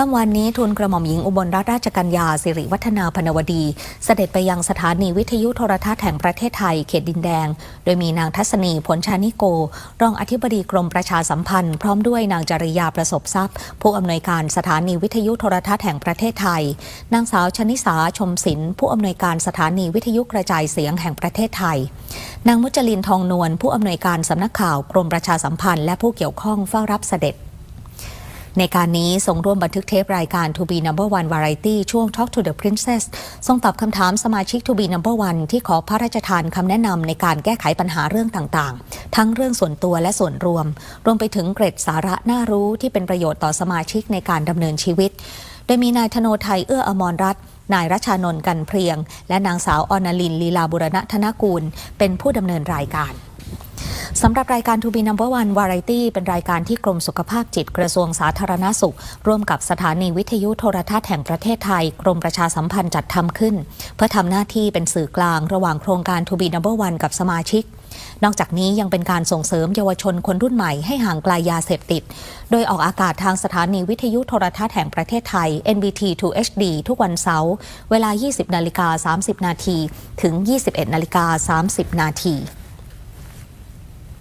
ค่ำวันนี้ทุนกระหม่อมหญิงอุบลรัตนราชกัญญาสิริวัฒนาพนวดี เสด็จไปยังสถานีวิทยุโทรทัศน์แห่งประเทศไทยเขตดินแดง โดยมีนางทัศนีผลชานิโก รองอธิบดีกรมประชาสัมพันธ์ พร้อมด้วยนางจริยาประสบทรัพย์ ผู้อำนวยการสถานีวิทยุโทรทัศน์แห่งประเทศไทย นางสาวชนิสาชมศิลป์ผู้อำนวยการสถานีวิทยุกระจายเสียงแห่งประเทศไทย นางมุจลินทองนวลผู้อำนวยการสำนักข่าวกรมประชาสัมพันธ์ และผู้เกี่ยวข้องเฝ้ารับเสด็จ ในการนี้ทรงร่วมบันทึกเทปรายการ To be number one variety ช่วง Talk to the Princess ทรงตอบคำถามสมาชิก To be number one ที่ขอพระราชทานคำแนะนำในการแก้ไขปัญหาเรื่องต่างๆ ทั้งเรื่องส่วนตัวและส่วนรวม รวมไปถึงเกร็ดสาระน่ารู้ที่เป็นประโยชน์ต่อสมาชิกในการดำเนินชีวิต โดยมีนายธโนไทยเอื้ออมรรัตน์นายรัชานนท์กันเพียง และนางสาวอนาลินลีลาบุรณะธนกูล เป็นผู้ดำเนินรายการ สำหรับรายการ To be number one variety เป็นรายการที่กรมสุขภาพจิตกระทรวงสาธารณาสุข ร่วมกับสถานีวิทยุโทรทัศน์แห่งประเทศไทย กรมประชาสัมพันธ์จัดทำขึ้น เพื่อทำหน้าที่เป็นสื่อกลางระหว่างโครงการ To be number one กับสมาชิก นอกจากนี้ยังเป็นการส่งเสริมเยาวชนคนรุ่นใหม่ให้ห่างไกลายาเสพติด โดยออกอากาศทางสถานีวิทยุโทรทัศน์แห่งประเทศไทย NBT 2 HD ทุกวันเสาร์เวลา 20นาฬิกา30 นาทีถึง 21นาฬิกา30 นาที